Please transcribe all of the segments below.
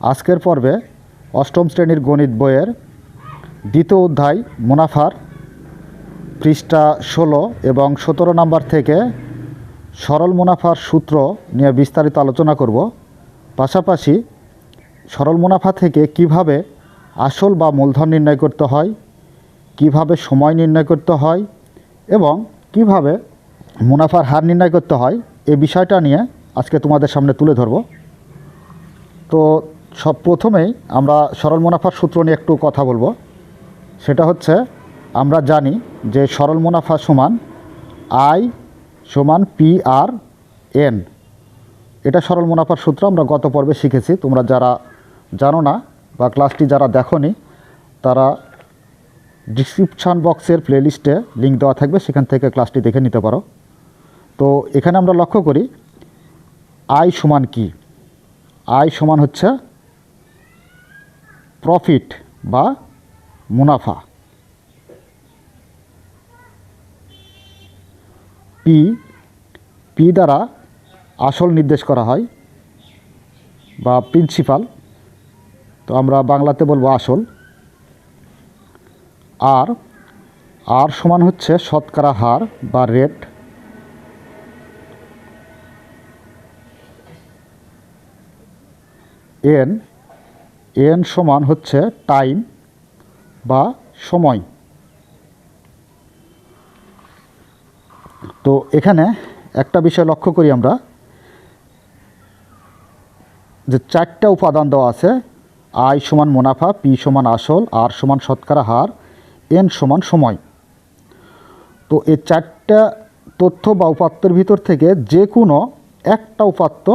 আজকের পর্বে অষ্টম শ্রেণির গণিত বইয়ের দ্বিতীয় অধ্যায় মুনাফার পৃষ্ঠা ষোলো এবং সতেরো নাম্বার থেকে সরল মুনাফার সূত্র নিয়ে বিস্তারিত আলোচনা করব। পাশাপাশি সরল মুনাফা থেকে কীভাবে আসল বা মূলধন নির্ণয় করতে হয়, কীভাবে সময় নির্ণয় করতে হয় এবং কীভাবে মুনাফার হার নির্ণয় করতে হয়, এ বিষয়টা নিয়ে আজকে তোমাদের সামনে তুলে ধরব। তো সব প্রথমেই আমরা সরল মুনাফার সূত্র নিয়ে একটু কথা বলব। সেটা হচ্ছে, আমরা জানি যে সরল মুনাফা সমান আই সমান পি আর এন এটা সরল মুনাফার সূত্র, আমরা গত পর্বে শিখেছি। তোমরা যারা জানো না বা ক্লাসটি যারা দেখোনি, তারা ডিসক্রিপশান বক্সের প্লেলিস্টে লিঙ্ক দেওয়া থাকবে, সেখান থেকে ক্লাসটি দেখে নিতে পারো। তো এখানে আমরা লক্ষ্য করি আই সমান কি? আই সমান হচ্ছে প্রফিট বা মুনাফা। পি পি দ্বারা আসল নির্দেশ করা হয় বা প্রিন্সিপাল তো আমরা বাংলাতে বলব আসল। আর আর সমান হচ্ছে শতকরা হার বা রেট এন এন সমান হচ্ছে টাইম বা সময়। তো এখানে একটা বিষয় লক্ষ্য করি আমরা, যে চারটা উপাদান দেওয়া আছে, আই সমান মুনাফা, পি সমান আসল, আর সমান শতকরা হার, এন সমান সময়। তো এই চারটা তথ্য বা উপাত্তের ভিতর থেকে যে কোনো একটা উপাত্ত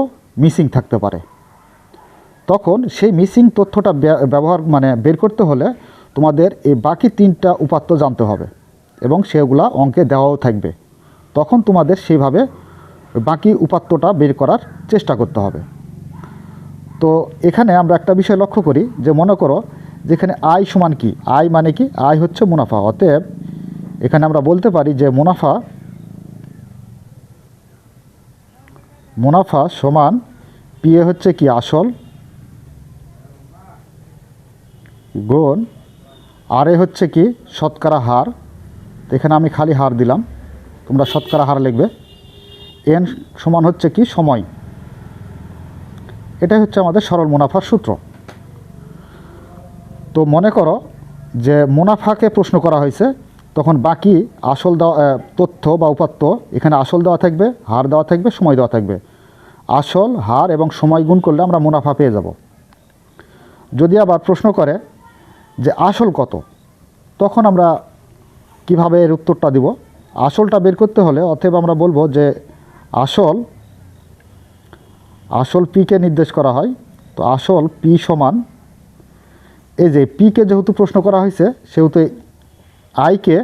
মিসিং থাকতে পারে। তখন সেই মিসিং তথ্যটা ব্য- ব্যবহার মানে বের করতে হলে তোমাদের এই বাকি তিনটা উপাত্ত জানতে হবে এবং সেগুলা অঙ্কে দেওয়াও থাকবে। তখন তোমাদের সেইভাবে বাকি উপাত্তটা বের করার চেষ্টা করতে হবে। তো এখানে আমরা একটা বিষয় লক্ষ্য করি যে মনে করো যেখানে আয় সমান কি? আয় মানে কি? আয় হচ্ছে মুনাফা। অতএব এখানে আমরা বলতে পারি যে মুনাফা মুনাফা সমান পিএ হচ্ছে কি? আসল গুণ। আর এ হচ্ছে কি? শতকরা হার। এখানে আমি খালি হার দিলাম। তোমরা শতকরা হার লিখবে। এন সমান হচ্ছে কি? সময়। এটাই হচ্ছে আমাদের সরল মুনাফার সূত্র। তো মনে করো যে মুনাফাকে প্রশ্ন করা হয়েছে, তখন বাকি আসল দেওয়া তথ্য বা উপাত্ত এখানে আসল দেওয়া থাকবে, হার দেওয়া থাকবে, সময় দেওয়া থাকবে। আসল, হার এবং সময় গুণ করলে আমরা মুনাফা পেয়ে যাব। যদি আবার প্রশ্ন করে যে আসল কত? তখন আমরা কীভাবে এর উত্তরটা দিব? আসলটা বের করতে হলে অতএব আমরা বলব যে আসল আসল পিকে নির্দেশ করা হয়। তো আসল পি সমান, এই যে পিকে যেহেতু প্রশ্ন করা হয়েছে, সেহেতু আইকে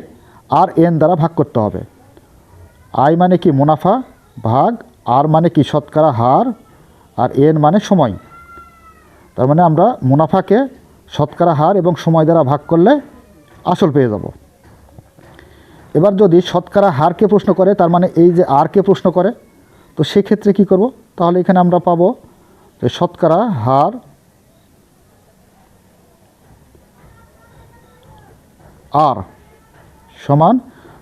আর এন দ্বারা ভাগ করতে হবে। আই মানে কি মুনাফা ভাগ আর মানে কি শতকরা হার, আর এন মানে সময়। তার মানে আমরা মুনাফাকে শতকরা হার এবং সময় দ্বারা ভাগ করলে আসল পেয়ে যাব। এবার যদি শতকরা হারকে প্রশ্ন করে, তার মানে এই যে আরকে প্রশ্ন করে, তো সেক্ষেত্রে কি করব? তাহলে এখানে আমরা পাবো যে শতকরা হার আর সমান,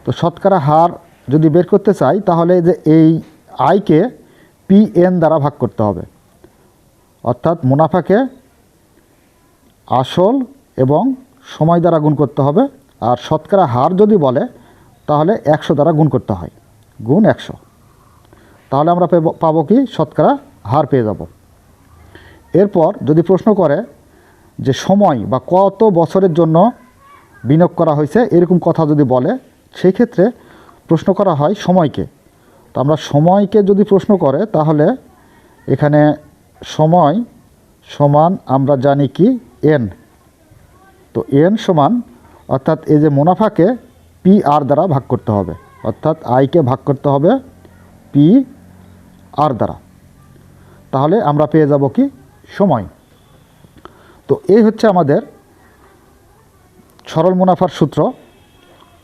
তো শতকরা হার যদি বের করতে চাই, তাহলে যে এই আয়কে পি এন দ্বারা ভাগ করতে হবে। অর্থাৎ মুনাফাকে আসল এবং সময় দ্বারা গুণ করতে হবে। আর শতকরা হার যদি বলে, তাহলে একশো দ্বারা গুণ করতে হয়। গুণ একশো। তাহলে আমরা পেব- কি? শতকরা হার পেয়ে যাব। এরপর যদি প্রশ্ন করে যে সময় বা কত বছরের জন্য বিনিয়োগ করা হয়েছে, এরকম কথা যদি বলে সেই ক্ষেত্রে প্রশ্ন করা হয় সময়কে। তো আমরা সময়কে যদি প্রশ্ন করে, তাহলে এখানে সময় সমান আমরা জানি কি? এন। তো এন সমান, অর্থাৎ এই যে মুনাফাকে পি আর দ্বারা ভাগ করতে হবে। অর্থাৎ আইকে ভাগ করতে হবে পি আর দ্বারা। তাহলে আমরা পেয়ে যাব কি? সময়। তো এই হচ্ছে আমাদের সরল মুনাফার সূত্র।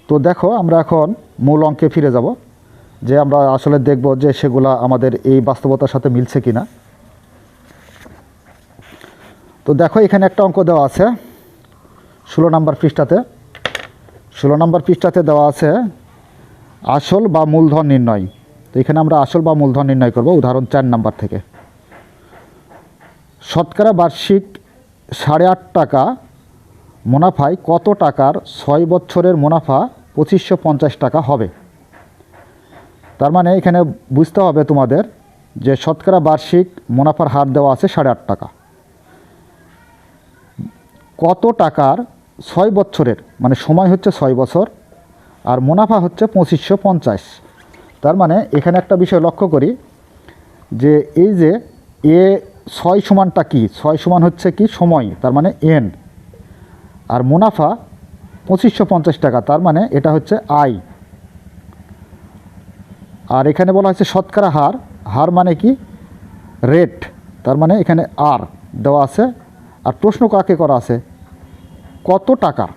তো দেখো, আমরা এখন মূল অঙ্কে ফিরে যাব, যে আমরা আসলে দেখব যে সেগুলা আমাদের এই বাস্তবতার সাথে মিলছে কিনা। তো দেখো, এখানে একটা অঙ্ক দেওয়া আছে ষোলো নম্বর পৃষ্ঠাতে। ষোলো নম্বর পৃষ্ঠাতে দেওয়া আছে আসল বা মূলধন নির্ণয়। তো এখানে আমরা আসল বা মূলধন নির্ণয় করব, উদাহরণ চার নাম্বার থেকে। শতকরা বার্ষিক সাড়ে আট টাকা মুনাফায় কত টাকার ছয় বছরের মুনাফা পঁচিশশো পঞ্চাশ টাকা হবে? তার মানে এখানে বুঝতে হবে তোমাদের যে শতকরা বার্ষিক মুনাফার হার দেওয়া আছে সাড়ে আট টাকা। কত টাকার ছয় বছরের মানে সময় হচ্ছে ছয় বছর, আর মুনাফা হচ্ছে পঁচিশশো পঞ্চাশ। তার মানে এখানে একটা বিষয় লক্ষ্য করি, যে এই যে এ ছয় সমানটা কি? ছয় সমান হচ্ছে কি? সময়, তার মানে এন। আর মুনাফা পঁচিশশো পঞ্চাশ টাকা, তার মানে এটা হচ্ছে আই আর এখানে বলা হয়েছে শতকরা হার। হার মানে কি? রেট, তার মানে এখানে আর দেওয়া আছে আর প্রশ্ন কাকে করা আছে? কত টাকা?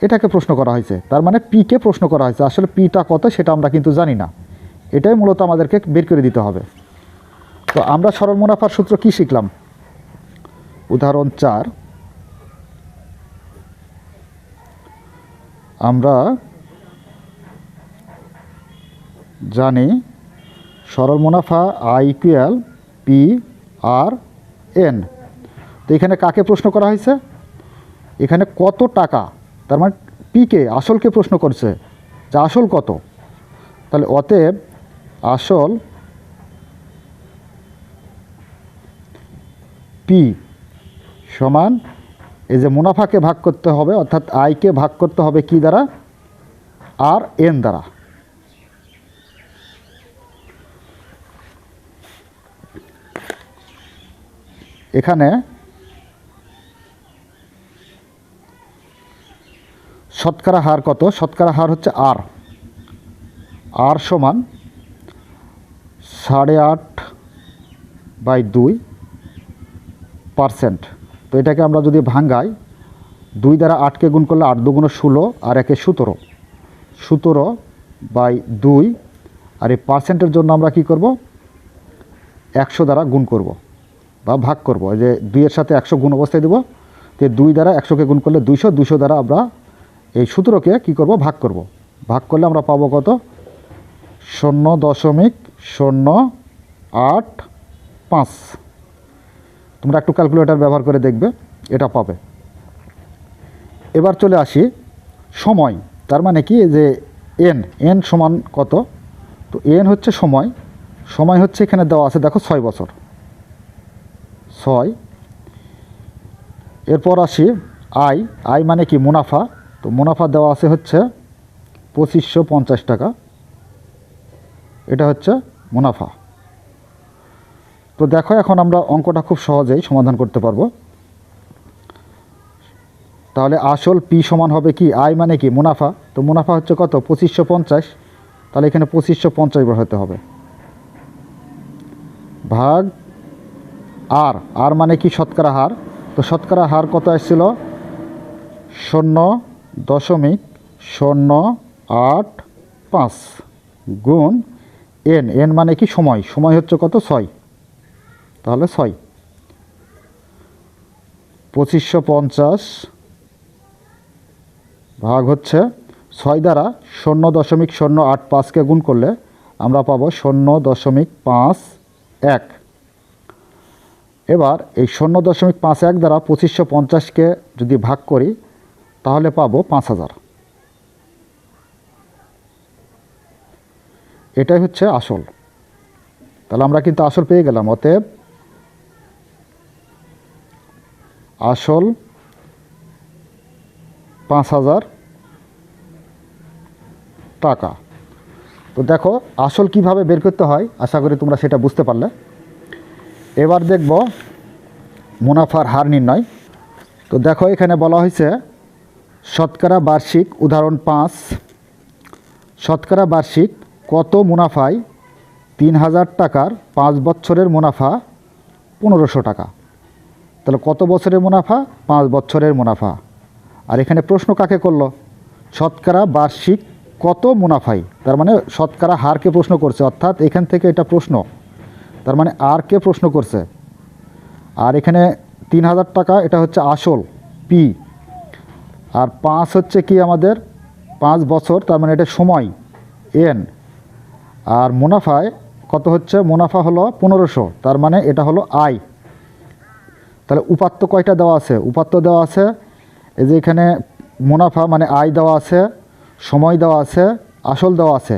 এটাকে প্রশ্ন করা হয়েছে। তার মানে পিকে প্রশ্ন করা হয়েছে। আসলে পিটা কত সেটা আমরা কিন্তু জানি না। এটাই মূলত আমাদেরকে বের করে দিতে হবে। তো আমরা সরল মুনাফার সূত্র কি শিখলাম? উদাহরণ চার। আমরা জানি সরল মুনাফা আই পি আর এন। এখানে কাকে প্রশ্ন করা হয়েছে? এখানে কত টাকা? তার মানে পিকে আসলকে প্রশ্ন করছে। যে আসল কত? তাহলে অতএব আসল পি সমান এই যে মুনাফাকে ভাগ করতে হবে, অর্থাৎ আয়কে ভাগ করতে হবে কি দ্বারা? আর এন দ্বারা। এখানে শতকরা হার কত? শতকরা হার হচ্ছে আর। আর সমান সাড়ে আট বাই দুই পারসেন্ট। তো এটাকে আমরা যদি ভাঙ্গাই, দুই দ্বারা আটকে গুণ করলে আট দুগুণ ষোলো আর একে সতেরো। সতেরো বাই দুই। আর এই পার্সেন্টের জন্য আমরা কি করব? একশো দ্বারা গুণ করব বা ভাগ করব। যে দুইয়ের সাথে একশো গুণ অবস্থায় দেবো। তো দুই দ্বারা একশোকে গুণ করলে দুইশো দুইশো দ্বারা আমরা এই সূত্রকে কি করব? ভাগ করব। ভাগ করলে আমরা পাবো কত? শূন্য দশমিক শূন্য আট পাঁচ। তোমরা একটু ক্যালকুলেটর ব্যবহার করে দেখবে, এটা পাবে। এবার চলে আসি সময়। তার মানে কি? যে এন এন সমান কত? তো এন হচ্ছে সময়। সময় হচ্ছে এখানে দেওয়া আছে, দেখো, ছয় বছর। ছয়। এরপর আসি আই আই মানে কি? মুনাফা। তো মুনাফা দেওয়া আছে হচ্ছে পঁচিশশো পঞ্চাশ টাকা। এটা হচ্ছে মুনাফা। তো দেখো এখন আমরা অঙ্কটা খুব সহজেই সমাধান করতে পারব। তাহলে আসল পি সমান হবে কি? আয় মানে কি? মুনাফা। তো মুনাফা হচ্ছে কত? পঁচিশশো পঞ্চাশ। তাহলে এখানে পঁচিশশো পঞ্চাশ হতে হবে। ভাগ আর। আর মানে কি? শতকরা হার। তো শতকরা হার কত আসছিল? শূন্য দশমিক শূন্য আট পাঁচ গুণ এন। এন মানে কি? সময়। সময় হচ্ছে কত? ছয়। তাহলে ছয়। পঁচিশশো পঞ্চাশ ভাগ হচ্ছে ছয় দ্বারা শূন্য দশমিক শূন্য আট পাঁচকে গুণ করলে আমরা পাবো শূন্য দশমিক পাঁচ এক। এবার এই শূন্য দশমিক পাঁচ এক দ্বারা পঁচিশশো পঞ্চাশকে যদি ভাগ করি তাহলে পাবো পাঁচ হাজার। এটাই হচ্ছে আসল। তাহলে আমরা কিন্তু আসল পেয়ে গেলাম, অতএব আসল পাঁচ হাজার টাকা। তো দেখো, আসল কীভাবে বের করতে হয়, আশা করি তোমরা সেটা বুঝতে পারলে। এবার দেখব মুনাফার হার নির্ণয়। তো দেখো, এখানে বলা হয়েছে শতকরা বার্ষিক, উদাহরণ পাঁচ, শতকরা বার্ষিক কত মুনাফায় তিন হাজার টাকার পাঁচ বছরের মুনাফা পনেরোশো টাকা? তাহলে কত বছরের মুনাফা? পাঁচ বছরের মুনাফা। আর এখানে প্রশ্ন কাকে করল? শতকরা বার্ষিক কত মুনাফাই তার মানে শতকরা হারকে প্রশ্ন করছে, অর্থাৎ এখান থেকে এটা প্রশ্ন। তার মানে আর কে প্রশ্ন করছে। আর এখানে তিন হাজার টাকা, এটা হচ্ছে আসল, পি। আর পাঁচ হচ্ছে কি আমাদের? পাঁচ বছর, তার মানে এটা সময়, এন। আর মুনাফায় কত হচ্ছে? মুনাফা হলো পনেরোশো, তার মানে এটা হলো আই তাহলে উপাত্ত কয়টা দেওয়া আছে? উপাত্ত দেওয়া আছে, এই যে এখানে মুনাফা মানে আয় দেওয়া আছে, সময় দেওয়া আছে, আসল দেওয়া আছে।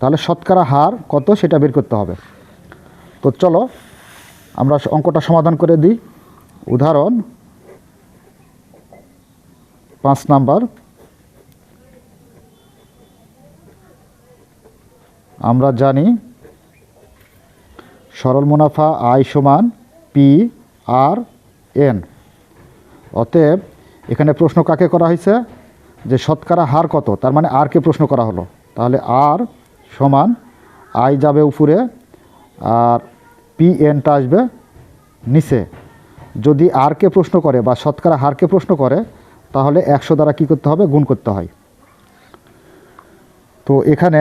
তাহলে শতকরা হার কত সেটা বের করতে হবে। তো চলো আমরা অঙ্কটা সমাধান করে দিই। উদাহরণ পাঁচ নাম্বার। আমরা জানি সরল মুনাফা আয় সমান পি আর এন। অতএব এখানে প্রশ্ন কাকে করা হয়েছে? যে শতকরা হার কত? তার মানে আরকে প্রশ্ন করা হলো? তাহলে আর সমান আই যাবে উপরে আর পি এনটা আসবে নিচে। যদি আরকে প্রশ্ন করে বা শতকরা হারকে প্রশ্ন করে তাহলে একশো দ্বারা কী করতে হবে? গুণ করতে হয়। তো এখানে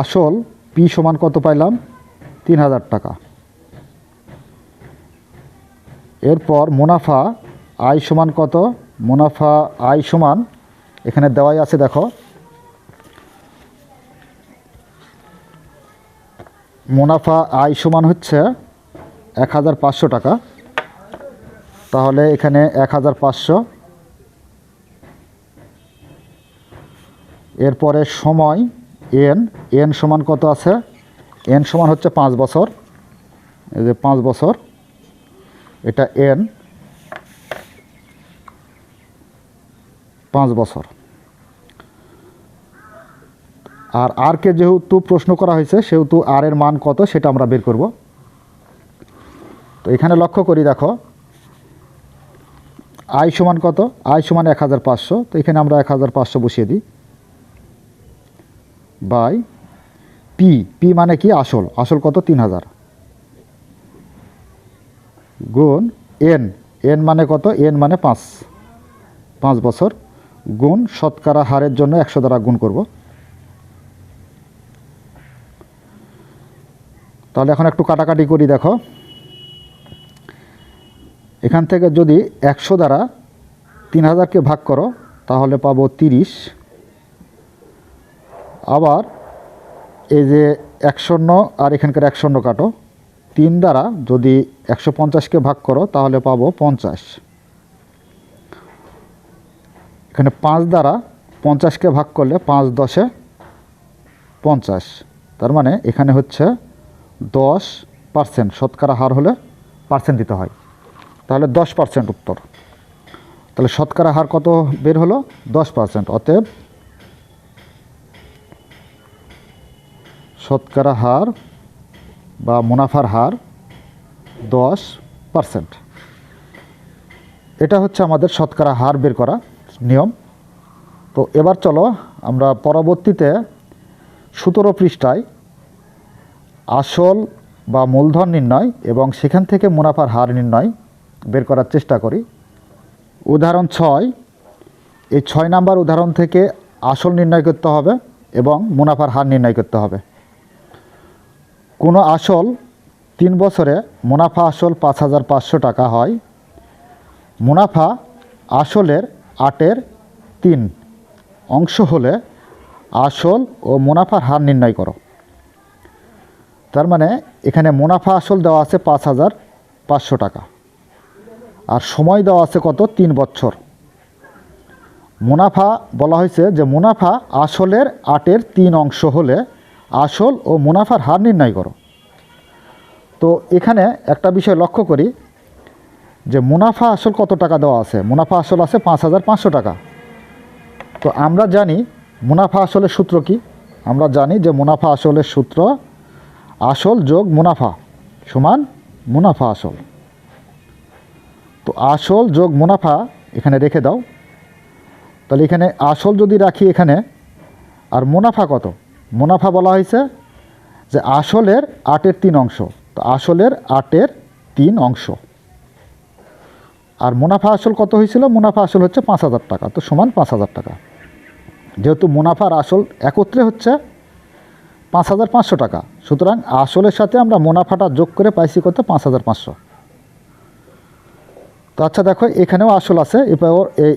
আসল পি সমান কত পাইলাম? তিন হাজার টাকা। এরপর মুনাফা আয় সমান কত? মুনাফা আয় সমান, এখানে দেওয়াই আছে দেখো। মুনাফা আয় সমান হচ্ছে এক হাজার পাঁচশো টাকা। তাহলে এখানে এক হাজার পাঁচশো। এরপরে সময় এন এন সমান কত আছে? এন সমান হচ্ছে পাঁচ বছর। এই যে পাঁচ বছর, এটা এন পাঁচ বছর। আর আরকে যেহেতু প্রশ্ন করা হয়েছে, সেহেতু আর এর মান কত সেটা আমরা বের করব। তো এখানে লক্ষ্য করি দেখো আয় সমান কত? আয় সমান এক হাজার পাঁচশো। তো এখানে আমরা এক হাজার পাঁচশো বসিয়ে দিই। By P. পি মানে কি? আসল। আসল কত? তিন হাজার। গুণ এন। এন মানে কত? এন মানে পাঁচ। পাঁচ বছর। গুণ শতকরা হারের জন্য একশো দ্বারা গুণ করব। তাহলে এখন একটু কাটাকাটি করি, দেখো। এখান থেকে যদি একশো দ্বারা তিন হাজারকে ভাগ করো, তাহলে পাবো তিরিশ। আবার এই যে এক শূন্য আর এখানকার এক শূন্য কাটো, তিন দ্বারা যদি একশো পঞ্চাশকে ভাগ করো, তাহলে পাবো পঞ্চাশ। এখানে পাঁচ দ্বারা পঞ্চাশকে ভাগ করলে পাঁচ দশে পঞ্চাশ। তার মানে এখানে হচ্ছে দশ পার্সেন্ট, শতকরা হার হলে পার্সেন্ট দিতে হয়। তাহলে দশ পার্সেন্ট উত্তর। তাহলে শতকরা হার কত বের হলো? দশ পার্সেন্ট অতএব শতকরা হার বা মুনাফার হার দশ পার্সেন্ট এটা হচ্ছে আমাদের শতকরা হার বের করা নিয়ম। তো এবার চলো আমরা পরবর্তীতে সতেরো পৃষ্ঠায় আসল বা মূলধন নির্ণয় এবং সেখান থেকে মুনাফার হার নির্ণয় বের করার চেষ্টা করি। উদাহরণ ছয়, এই ছয় নাম্বার উদাহরণ থেকে আসল নির্ণয় করতে হবে এবং মুনাফার হার নির্ণয় করতে হবে। কোনো আসল তিন বছরে মুনাফা আসল পাঁচ হাজার পাঁচশো টাকা হয়, মুনাফা আসলের আটের তিন অংশ হলে আসল ও মুনাফার হার নির্ণয় করো। তার মানে এখানে মুনাফা আসল দেওয়া আছে পাঁচ হাজার পাঁচশো টাকা। আর সময় দেওয়া আছে কত? তিন বছর। মুনাফা বলা হয়েছে যে মুনাফা আসলের আটের তিন অংশ হলে আসল ও মুনাফার হার নির্ণয় করো। তো এখানে একটা বিষয় লক্ষ্য করি যে মুনাফা আসল কত টাকা দেওয়া আছে? মুনাফা আসল আছে পাঁচ হাজার পাঁচশো টাকা। তো আমরা জানি মুনাফা আসলের সূত্র কি? আমরা জানি যে মুনাফা আসলের সূত্র আসল যোগ মুনাফা সমান মুনাফা আসল। আসল যোগ মুনাফা এখানে রেখে দাও। তাহলে এখানে আসল যদি রাখি এখানে, আর মুনাফা কত? মুনাফা বলা হয়েছে যে আসলের আটের তিন অংশ। তো আসলের আটের তিন অংশ। আর মুনাফা আসল কত হয়েছিল? মুনাফা আসল হচ্ছে পাঁচ হাজার টাকা। তো সমান পাঁচ হাজার টাকা। যেহেতু মুনাফার আসল একত্রে হচ্ছে পাঁচ হাজার পাঁচশো টাকা। সুতরাং আসলের সাথে আমরা মুনাফাটা যোগ করে পাইছি কত? পাঁচ হাজার পাঁচশো। তো আচ্ছা দেখো, এখানেও আসল আছে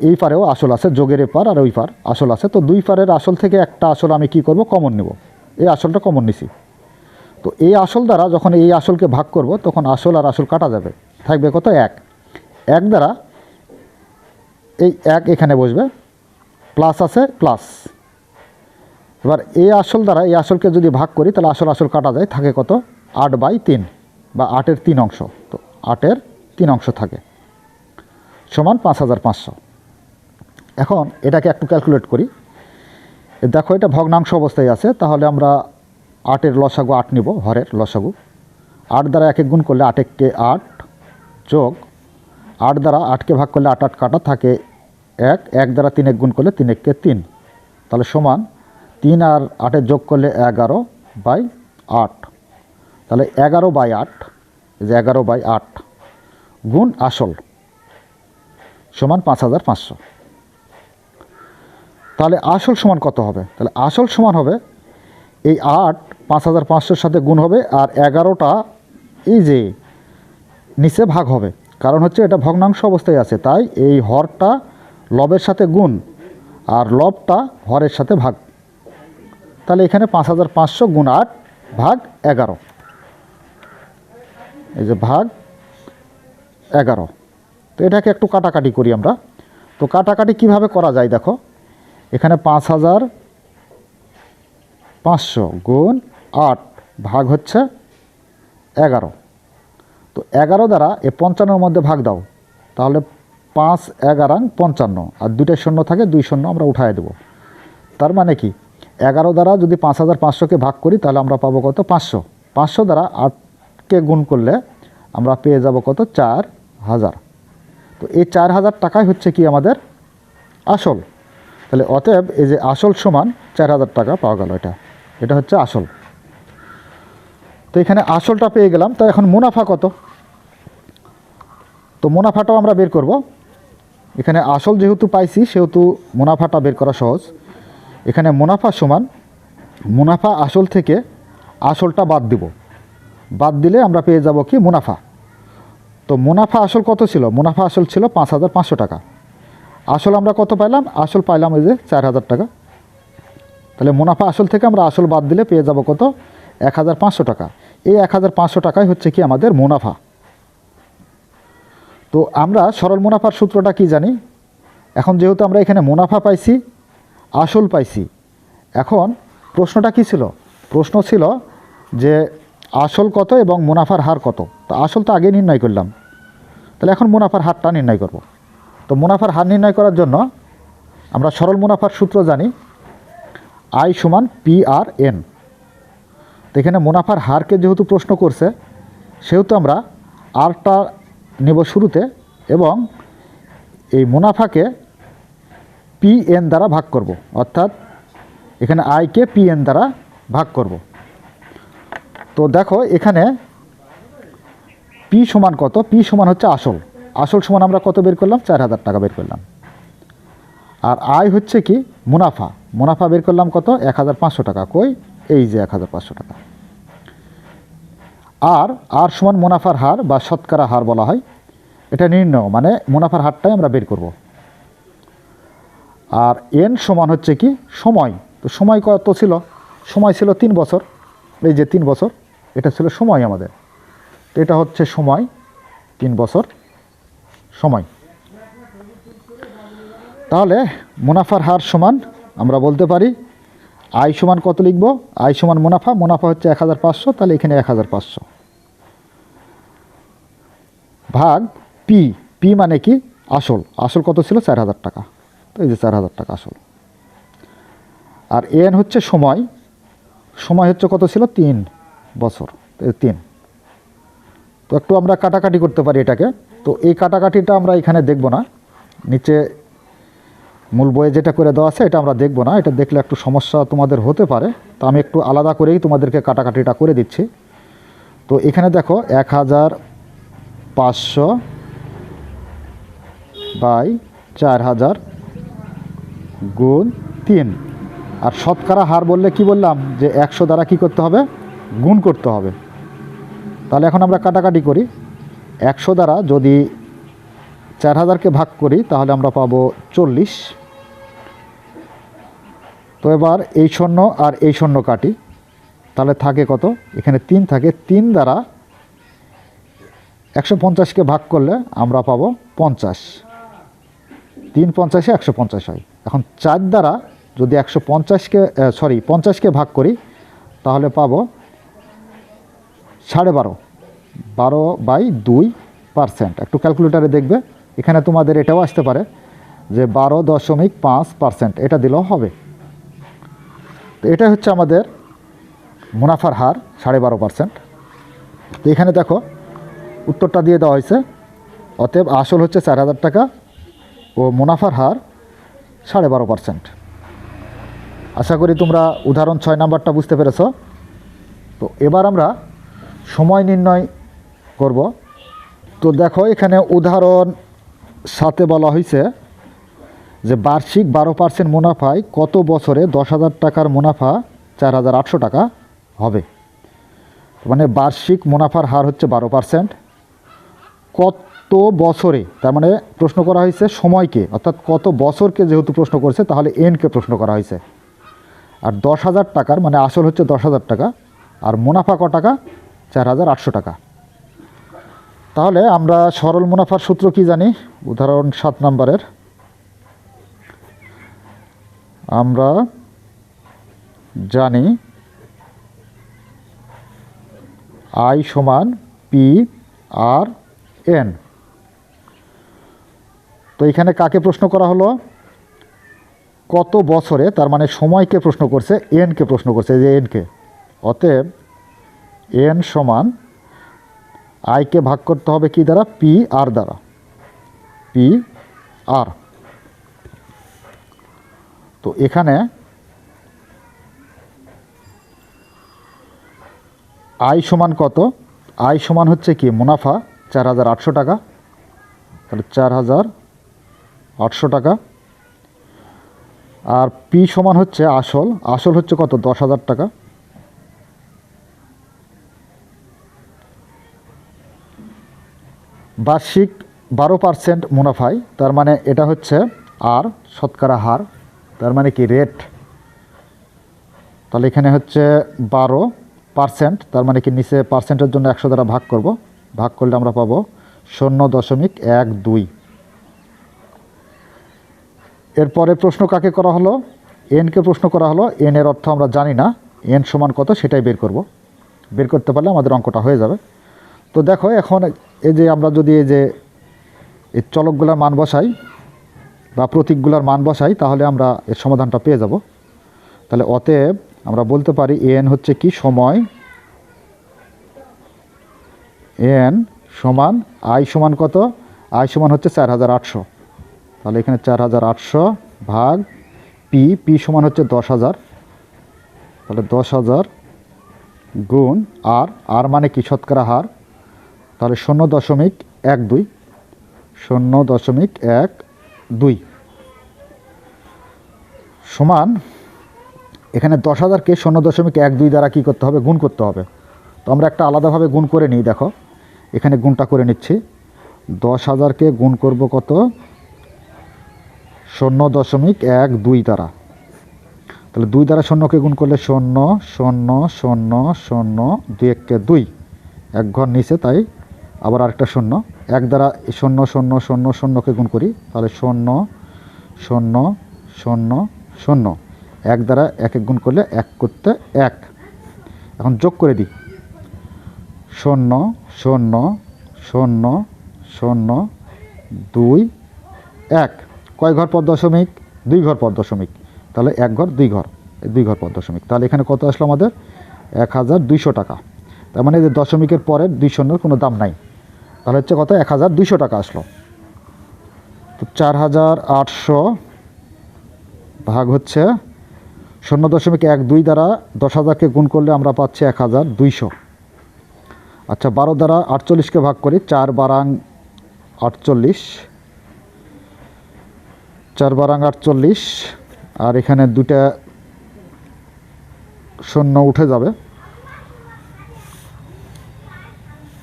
এই পারেও আসল আছে, যোগের এপার আর ওই পার আসল আছে। তো দুই পারের আসল থেকে একটা আসল আমি কি করব? কমন নেব। এই আসলটা কমন নিছি। তো এই আসল দ্বারা যখন এই আসলকে ভাগ করব, তখন আসল আর আসল কাটা যাবে। থাকবে কত? এক। এক দ্বারা এই এক এখানে বসবে প্লাস আছে প্লাস এবার এই আসল দ্বারা এই আসলকে যদি ভাগ করি, তাহলে আসল আসল কাটা যায়, থাকে কত? আট বাই তিন বা আটের তিন অংশ। তো আটের তিন অংশ থাকে। সমান পাঁচ হাজার পাঁচশো। এখন এটাকে একটু ক্যালকুলেট করি। দেখো এটা ভগ্নাংশ অবস্থায় আছে, তাহলে আমরা আটের লসাগু আট নিব হরের লসাগু। আট দ্বারা এক এক গুণ করলে আট এককে আট যোগ, আট দ্বারা আটকে ভাগ করলে আট আট কাটা থাকে এক এক দ্বারা তিন এক গুণ করলে তিন এককে তিন। তাহলে সমান তিন আর আটের যোগ করলে এগারো বাই আট। তাহলে এগারো বাই আট যে এগারো বাই আট গুণ আসল। সমান পাঁচ হাজার পাঁচশো। তাহলে আসল সমান কত হবে? তাহলে আসল সমান হবে, এই আট পাঁচ হাজার পাঁচশোর সাথে গুণ হবে আর এগারোটা এই যে নিচে ভাগ হবে। কারণ হচ্ছে এটা ভগ্নাংশ অবস্থায় আছে, তাই এই হরটা লবের সাথে গুণ আর লবটা হরের সাথে ভাগ। তাহলে এখানে পাঁচ হাজার পাঁচশো গুণ আট ভাগ এগারো। এই যে ভাগ এগারো। তো এটাকে একটু কাটাকাটি করি আমরা। তো কাটাকাটি কীভাবে করা যায় দেখো? এখানে পাঁচ হাজার পাঁচশো গুণ আট ভাগ হচ্ছে এগারো। তো এগারো দ্বারা এ পঞ্চান্নর মধ্যে ভাগ দাও। তাহলে পাঁচ এগারাং পঞ্চান্ন, আর দুইটা শূন্য থাকে, দুই শূন্য আমরা উঠায় দেবো। তার মানে কি? এগারো দ্বারা যদি পাঁচ হাজার পাঁচশোকে ভাগ করি, তাহলে আমরা পাবো কত? পাঁচশো। পাঁচশো দ্বারা আটকে গুণ করলে আমরা পেয়ে যাব কত? চার হাজার। তো এই চার হাজার টাকাই হচ্ছে কি আমাদের আসল? তাহলে অতএব এই যে আসল সমান চার হাজার টাকা পাওয়া গেল এটা। এটা হচ্ছে আসল। তো এখানে আসলটা পেয়ে গেলাম। তো এখন মুনাফা কত? তো মুনাফাটাও আমরা বের করব। এখানে আসল যেহেতু পাইছি, সেহেতু মুনাফাটা বের করা সহজ। এখানে মুনাফা সমান, মুনাফা আসল থেকে আসলটা বাদ দিব। বাদ দিলে আমরা পেয়ে যাব কি মুনাফা। তো মুনাফা আসল কত ছিল? মুনাফা আসল ছিল পাঁচ হাজার পাঁচশো টাকা। আসল আমরা কত পাইলাম? আসল পাইলাম এই যে চার হাজার টাকা। তাহলে মুনাফা আসল থেকে আমরা আসল বাদ দিলে পেয়ে যাব কত? এক হাজার পাঁচশো টাকা। এই এক হাজার পাঁচশো টাকাই হচ্ছে কি আমাদের মুনাফা। তো আমরা সরল মুনাফার সূত্রটা কি জানি? এখন যেহেতু আমরা এখানে মুনাফা পাইছি, আসল পাইছি, এখন প্রশ্নটা কি ছিল? প্রশ্ন ছিল যে আসল কত এবং মুনাফার হার কত? তো আসল তো আগে নির্ণয় করলাম। তাহলে এখন মুনাফার হারটা নির্ণয় করব। তো মুনাফার হার নির্ণয় করার জন্য আমরা সরল মুনাফার সূত্র জানি আই সমান পি আর এন তো এখানে মুনাফার হারকে যেহেতু প্রশ্ন করছে, সেহেতু আমরা আরটা নেব শুরুতে এবং এই মুনাফাকে পি এন দ্বারা ভাগ করব। অর্থাৎ এখানে আইকে পি এন দ্বারা ভাগ করব। তো দেখো এখানে পি সমান কত? পি সমান হচ্ছে আসল। আসল সমান আমরা কত বের করলাম? চার হাজার টাকা বের করলাম। আর আয় হচ্ছে কি? মুনাফা। মুনাফা বের করলাম কত? এক হাজার পাঁচশো টাকা। কই? এই যে এক হাজার পাঁচশো টাকা। আর আর সমান মুনাফার হার বা শতকরা হার বলা হয়, এটা নির্ণয় মানে মুনাফার হারটাই আমরা বের করব। আর এন সমান হচ্ছে কি? সময়। তো সময় কত ছিল? সময় ছিল তিন বছর। এই যে তিন বছর, এটা ছিল সময় আমাদের। এটা হচ্ছে সময়, তিন বছর সময়। তাহলে মুনাফার হার সমান, আমরা বলতে পারি আয় সমান কত লিখব? আয় সমান মুনাফা মুনাফা হচ্ছে এক হাজার পাঁচশো, তাহলে এখানে এক হাজার পাঁচশো। ভাগ পি পি মানে কি? আসল। আসল কত ছিল? চার হাজার টাকা। তো এই যে চার হাজার টাকা আসল। আর এন হচ্ছে সময়। সময় হচ্ছে কত ছিল? তিন বছর। তিন। তো একটু আমরা কাটাকাটি করতে পারি এটাকে। তো এই কাটাকাটিটা আমরা এখানে দেখব না। নিচে মূল বইয়ে যেটা করে দেওয়া আছে, এটা আমরা দেখব না। এটা দেখলে একটু সমস্যা তোমাদের হতে পারে। তো আমি একটু আলাদা করেই তোমাদেরকে কাটাকাটিটা করে দিচ্ছি। তো এখানে দেখো, এক হাজার পাঁচশো বাই চার হাজার গুণ তিন। আর শতকরা হার বললে কি বললাম? যে একশো দ্বারা কি করতে হবে? গুণ করতে হবে। তাহলে এখন আমরা কাটাকাটি করি। একশো দ্বারা যদি চার হাজারকে ভাগ করি, তাহলে আমরা পাবো চল্লিশ। তো এবার এই শূন্য আর এই শূন্য কাটি। তাহলে থাকে কত? এখানে তিন থাকে। তিন দ্বারা একশো পঞ্চাশকে ভাগ করলে আমরা পাবো পঞ্চাশ। তিন পঞ্চাশে একশো পঞ্চাশ হয়। এখন চার দ্বারা যদি একশো পঞ্চাশকে সরি পঞ্চাশকে ভাগ করি, তাহলে পাবো সাড়ে বারো। বারো বাই দুই পার্সেন্ট। একটু ক্যালকুলেটারে দেখবে। এখানে তোমাদের এটাও আসতে পারে যে বারো দশমিক পাঁচ পার্সেন্ট। এটা দিলেও হবে। তো এটা হচ্ছে আমাদের মুনাফার হার, সাড়ে বারো পার্সেন্ট। তো এখানে দেখো, উত্তরটা দিয়ে দেওয়া হয়েছে। অতএব আসল হচ্ছে চার হাজার টাকা ও মুনাফার হার সাড়ে বারো পার্সেন্ট। আশা করি তোমরা উদাহরণ ছয় নাম্বারটা বুঝতে পেরেছ। তো এবার আমরা সময় নির্ণয় করব। তো দেখো, এখানে উদাহরণ সাথে বলা হয়েছে যে বার্ষিক বারো পার্সেন্ট মুনাফায় কত বছরে দশ হাজার টাকার মুনাফা চার হাজার আটশো টাকা হবে? মানে বার্ষিক মুনাফার হার হচ্ছে বারো পার্সেন্ট কত বছরে, তার মানে প্রশ্ন করা হয়েছে সময়কে, অর্থাৎ কত বছরকে যেহেতু প্রশ্ন করছে, তাহলে এনকে প্রশ্ন করা হয়েছে আর দশ হাজার টাকার মানে আসল হচ্ছে দশ হাজার টাকা, আর মুনাফা ক টাকা? চার হাজার আটশো টাকা। তাহলে আমরা সরল মুনাফার সূত্র কি জানি? উদাহরণ সাত নম্বরের। আমরা জানি আই সমান পি আর এন। তো এখানে কাকে প্রশ্ন করা হলো? কত বছরে, তার মানে সময়কে প্রশ্ন করছে, এনকে প্রশ্ন করছে যে এনকে। অতএব এন সমান আইকে ভাগ করতে হবে কি দ্বারা? পি আর দ্বারা। পি আর তো এখানে আই সমান কত? আই সমান হচ্ছে কি? মুনাফা চার হাজার আটশো টাকা। তাহলে চার হাজার আটশো টাকা। আর পি সমান হচ্ছে আসল। আসল হচ্ছে কত? দশ হাজার টাকা। বার্ষিক বারো পার্সেন্ট মুনাফায়, তার মানে এটা হচ্ছে আর শতকরা হার, তার মানে কি রেট তাহলে এখানে হচ্ছে বারো পার্সেন্ট তার মানে কি নিচে পার্সেন্টের জন্য একশো দ্বারা ভাগ করব। ভাগ করলে আমরা পাবো শূন্য দশমিক এক দুই। এরপরে প্রশ্ন কাকে করা হলো? এনকে প্রশ্ন করা হলো। এন এর অর্থ আমরা জানি না। এন সমান কত? সেটাই বের করব। বের করতে পারলে আমাদের অঙ্কটা হয়ে যাবে। তো দেখো এখন এই যে আমরা যদি এই যে এই চলকগুলোর মান বসাই বা প্রতীকগুলার মান বসাই, তাহলে আমরা এর সমাধানটা পেয়ে যাব। তাহলে অতএব আমরা বলতে পারি এন হচ্ছে কি সময় এন সমান আই সমান কত? আই সমান হচ্ছে চার হাজার আটশো। তাহলে এখানে চার হাজার আটশো ভাগ পি পি সমান হচ্ছে দশ হাজার। তাহলে দশ হাজার গুণ আর আর মানে কি শতকরা হার? তাহলে শূন্য দশমিক এক দুই। শূন্য দশমিক এক দুই। সমান, এখানে দশ হাজারকে শূন্য দশমিক এক দুই দ্বারা কী করতে হবে? গুণ করতে হবে। তো আমরা একটা আলাদাভাবে গুণ করে নিই, দেখো। এখানে গুণটা করে নিচ্ছি। দশ হাজারকে গুণ করব কত? শূন্য দশমিক এক দুই দ্বারা। তাহলে দুই দ্বারা শূন্যকে গুণ করলে শূন্য শূন্য শূন্য শূন্য, দুই এককে দুই। এক ঘর নিচে, তাই আবার আরেকটা শূন্য। এক দ্বারা শূন্য শূন্য শূন্য, শূন্যকে গুণ করি, তাহলে শূন্য শূন্য শূন্য শূন্য। এক দ্বারা এক এক গুণ করলে এক করতে এক। এখন যোগ করে দিই। শূন্য শূন্য শূন্য শূন্য, দুই, এক। কয় ঘর পদ দশমিক? দুই ঘর পদ দশমিক। তাহলে এক ঘর, দুই ঘর দুই ঘর পদ দশমিক। তাহলে এখানে কত আসলো আমাদের? এক হাজার দুইশো টাকা। তার মানে দশমিকের পরের দুই শূন্যর কোনো দাম নাই। তাহলে হচ্ছে কত? এক হাজার দুইশো টাকা আসলো। তো চার হাজার আটশো ভাগ হচ্ছে শূন্য দশমিক এক দুই দ্বারা দশ হাজারকে গুণ করলে আমরা পাচ্ছি এক হাজার দুইশো। আচ্ছা বারো দ্বারা আটচল্লিশকে ভাগ করি, চার বারাং আটচল্লিশ। চার বারাং আটচল্লিশ, আর এখানে দুটা শূন্য উঠে যাবে।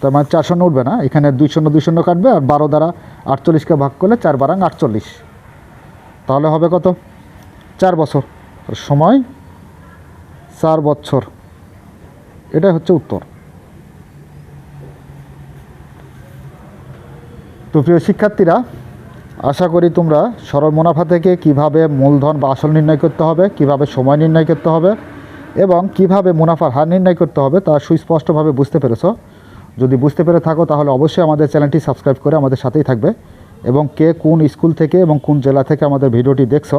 তার মানে চার শূন্য উঠবে না, এখানে দুই শূন্য দুই শূন্য কাটবে আর বারো দ্বারা আটচল্লিশকে ভাগ করলে চার বারাং আটচল্লিশ। তাহলে হবে কত? চার বছর। সময়? চার বছর। এটাই হচ্ছে উত্তর। তো প্রিয় শিক্ষার্থীরা, আশা করি তোমরা সরল মুনাফা থেকে কীভাবে মূলধন বা আসল নির্ণয় করতে হবে, কীভাবে সময় নির্ণয় করতে হবে এবং কীভাবে মুনাফার হার নির্ণয় করতে হবে তা সুস্পষ্টভাবে বুঝতে পেরেছ। যদি বুঝতে পেরে থাকো, তাহলে অবশ্যই আমাদের চ্যানেলটি সাবস্ক্রাইব করে আমাদের সাথেই থাকবে। এবং কে কোন স্কুল থেকে এবং কোন জেলা থেকে আমাদের ভিডিওটি দেখছ,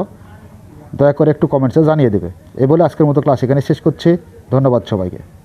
দয়া করে একটু কমেন্টসে জানিয়ে দেবে। এ বলে আজকের মতো ক্লাস এখানে শেষ করছি। ধন্যবাদ সবাইকে।